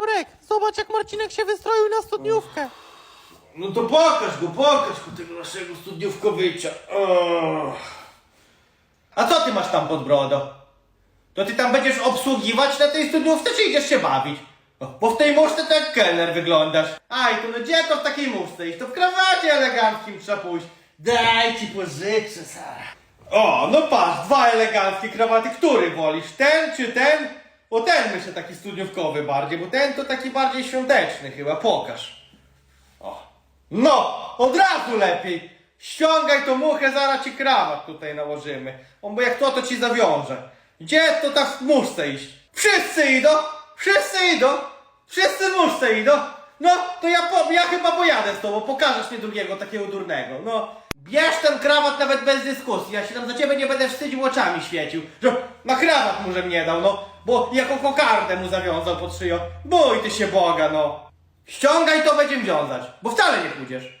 Jurek, zobacz jak Marcinek się wystroił na studniówkę. No to pokaż go, pokaż go tego naszego studniówkowycia. O. A co ty masz tam pod brodą? To ty tam będziesz obsługiwać na tej studniówce, czy idziesz się bawić? Bo w tej muszce to jak kelner wyglądasz. Aj, to no gdzie to w takiej muszce iść? To w krawacie eleganckim trzeba pójść. Daj ci pożyczę, Sara. O, no patrz, dwa eleganckie krawaty. Który wolisz? Ten czy ten? O ten myślę taki studniówkowy bardziej, bo ten to taki bardziej świąteczny chyba. Pokaż. O. No, od razu lepiej. Ściągaj tą muchę, zaraz ci krawat tutaj nałożymy. On bo jak to, to ci zawiąże. Gdzie to tak w muszce iść? Wszyscy idą! Wszyscy idą! Wszyscy w muszce idą! No, to ja, po, ja chyba pojadę z tobą, pokażesz mi drugiego takiego durnego. No, bierz ten krawat nawet bez dyskusji, ja się tam za ciebie nie będę wstydził oczami świecił, że na krawat mu żem nie dał, no, bo jako kokardę mu zawiązał pod szyją. Bój ty się Boga, no. Ściągaj to będziemy wiązać, bo wcale nie pójdziesz.